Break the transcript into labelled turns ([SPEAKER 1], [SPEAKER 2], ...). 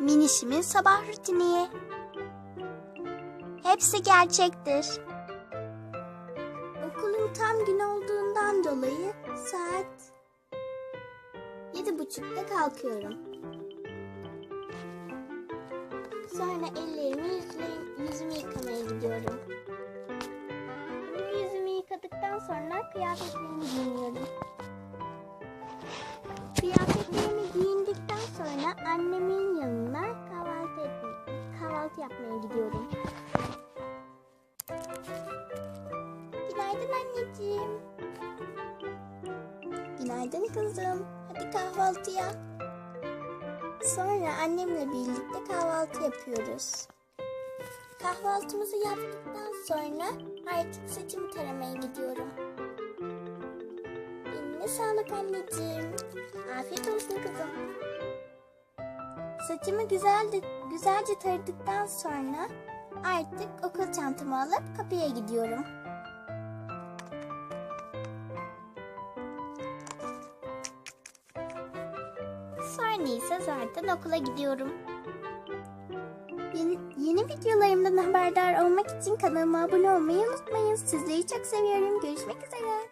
[SPEAKER 1] Minişimin sabah rutini. Hepsi gerçektir. Okulun tam gün olduğundan dolayı saat yedi buçukta kalkıyorum. Sonra ellerimi yüzle- yüzümü yıkamaya gidiyorum. Yüzümü yıkadıktan sonra kıyafetlerimi giyiniyorum. Yapmaya gidiyorum. Günaydın anneciğim. Günaydın kızım. Hadi kahvaltıya. Sonra annemle birlikte kahvaltı yapıyoruz. Kahvaltımızı yaptıktan sonra artık saçımı taramaya gidiyorum. Eline sağlık anneciğim. Afiyet olsun kızım. Saçımı güzelce, güzelce taradıktan sonra artık okul çantamı alıp kapıya gidiyorum. Sonra ise zaten okula gidiyorum. Yeni, yeni videolarımdan haberdar olmak için kanalıma abone olmayı unutmayın. Sizleri çok seviyorum. Görüşmek üzere.